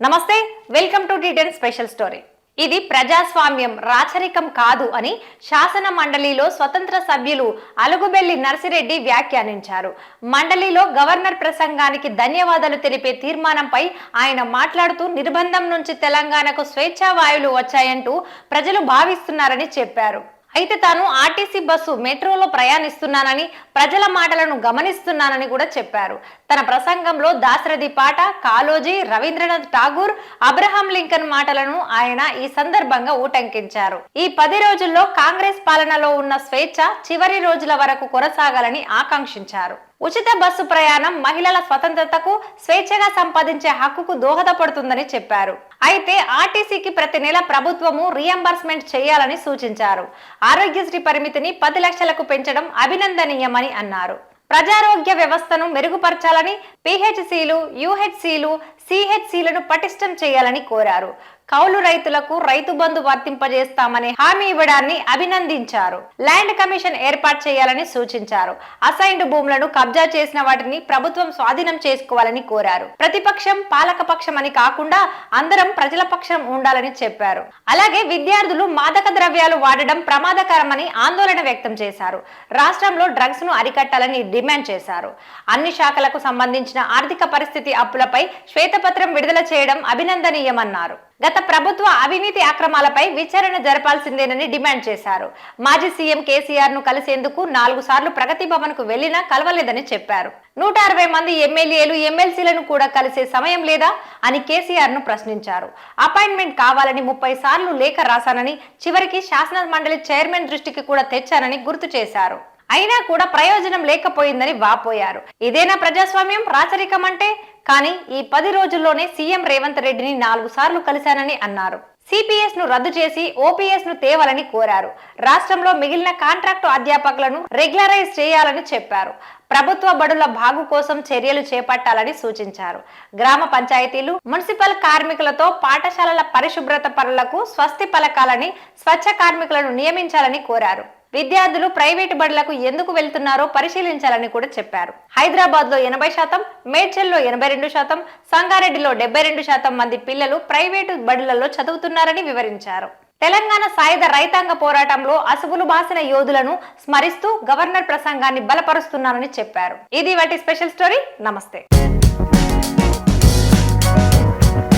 నమస్తే welcome to T ten special story. ఇది ప్రజాస్వామ్యం రాచరికం కాదు అని శాసన మండలిలో స్వతంత్ర సభ్యులు అలుగుబెల్లి నర్సిరెడ్డి వ్యాఖ్యానించారు. మండలిలో గవర్నర్ ప్రసంగానికి ధన్యవాదాలు తెలిపే తీర్మానంపై ఆయన మాట్లాడుతూ నిర్బంధం నుంచి తెలంగాణకు స్వేచ్ఛా వాయువులు వచ్చాయంటూ ప్రజలు భావిస్తున్నారని చెప్పారు. అయితే తాను ఆర్టీసీ బస్సు మెట్రోలో ప్రయాణిస్తున్నానని ప్రజల మాటలను గమనిస్తున్నానని కూడా చెప్పారు. తన ప్రసంగంలో దాశరథి పాట కాలోజీ రవీంద్రనాథ్ ఠాగూర్ అబ్రహాం లింకన్ మాటలను ఆయన ఈ సందర్భంగా ఊటంకించారు. ఈ పది రోజుల్లో కాంగ్రెస్ పాలనలో ఉన్న స్వేచ్ఛ చివరి రోజుల వరకు కొనసాగాలని ఆకాంక్షించారు. ఉచిత బస్సు ప్రయాణం మహిళల స్వతంత్రతకు స్వేచ్ఛగా సంపాదించే హక్కుకు దోహదపడుతుందని చెప్పారు. అయితే ఆర్టీసీకి ప్రతి నెల ప్రభుత్వము రియంబర్స్మెంట్ చేయాలని సూచించారు. ఆరోగ్యశ్రీ పరిమితిని పది లక్షలకు పెంచడం అభినందనీయమని అన్నారు. ప్రజారోగ్య వ్యవస్థను మెరుగుపరచాలని పిహెచ్సిలు యుహెచ్సిలు సిహెచ్సిలను పటిష్టం చేయాలని కోరారు. కౌలు రైతులకు రైతు బంధు వర్తింపజేస్తామనే హామీ ఇవ్వడాన్ని అభినందించారు. ల్యాండ్ కమిషన్ ఏర్పాటు చేయాలని సూచించారు. అసైన్డ్ భూములను కబ్జా చేసిన వాటిని ప్రభుత్వం స్వాధీనం చేసుకోవాలని కోరారు. ప్రతిపక్షం పాలకపక్షం అని కాకుండా అందరం ప్రజల పక్షం ఉండాలని చెప్పారు. అలాగే విద్యార్థులు మాదక ద్రవ్యాలు వాడడం ప్రమాదకరమని ఆందోళన వ్యక్తం చేశారు. రాష్ట్రంలో డ్రగ్స్ను అరికట్టాలని డిమాండ్ చేశారు. అన్ని శాఖలకు సంబంధించిన ఆర్థిక పరిస్థితి అప్పులపై శ్వేతపత్రం విడుదల చేయడం అభినందనీయమన్నారు. గత ప్రభుత్వ అవినీతి అక్రమాలపై విచారణ జరపాల్సిందేనని డిమాండ్ చేశారు. మాజీ సీఎం కేసీఆర్ను కలిసేందుకు నాలుగు సార్లు ప్రగతి భవన్కు వెళ్ళినా కలవలేదని చెప్పారు. నూట అరవై మంది ఎమ్మెల్యేలు ఎమ్మెల్సీలను కూడా కలిసే సమయం లేదా అని కేసీఆర్ను ప్రశ్నించారు. అపాయింట్మెంట్ కావాలని ముప్పై సార్లు లేఖ రాశానని చివరికి శాసన మండలి చైర్మన్ దృష్టికి కూడా తెచ్చానని గుర్తు చేశారు. అయినా కూడా ప్రయోజనం లేకపోయిందని వాపోయారు. ఇదేనా ప్రజాస్వామ్యం? రాచరికం అంటే కానీ ఈ పది రోజుల్లోనే సీఎం రేవంత్ రెడ్డిని నాలుగు సార్లు కలిశానని అన్నారు. సిపిఎస్ను రద్దు చేసి ఓపీఎస్ను తేవాలని కోరారు. రాష్ట్రంలో మిగిలిన కాంట్రాక్టు అధ్యాపకులను రెగ్యులరైజ్ చేయాలని చెప్పారు. ప్రభుత్వ బడుల బాగు కోసం చర్యలు చేపట్టాలని సూచించారు. గ్రామ పంచాయతీలు మున్సిపల్ కార్మికులతో పాఠశాలల పరిశుభ్రత పనులకు స్వస్తి పలకాలని స్వచ్ఛ కార్మికులను నియమించాలని కోరారు. విద్యార్థులు ప్రైవేటు బడులకు ఎందుకు వెళ్తున్నారో పరిశీలించాలని కూడా చెప్పారు. హైదరాబాద్లో ఎనభై శాతం మేడ్చల్లో ఎనభై రెండు శాతం సంగారెడ్డిలో డెబ్బై రెండు శాతం మంది పిల్లలు ప్రైవేటు బడులలో చదువుతున్నారని వివరించారు. తెలంగాణ సాయుధ రైతాంగ పోరాటంలో అసువులు బాసిన యోధులను స్మరిస్తూ గవర్నర్ ప్రసంగాన్ని బలపరుస్తున్నారని చెప్పారు. ఇది వాటి స్పెషల్ స్టోరీ. నమస్తే.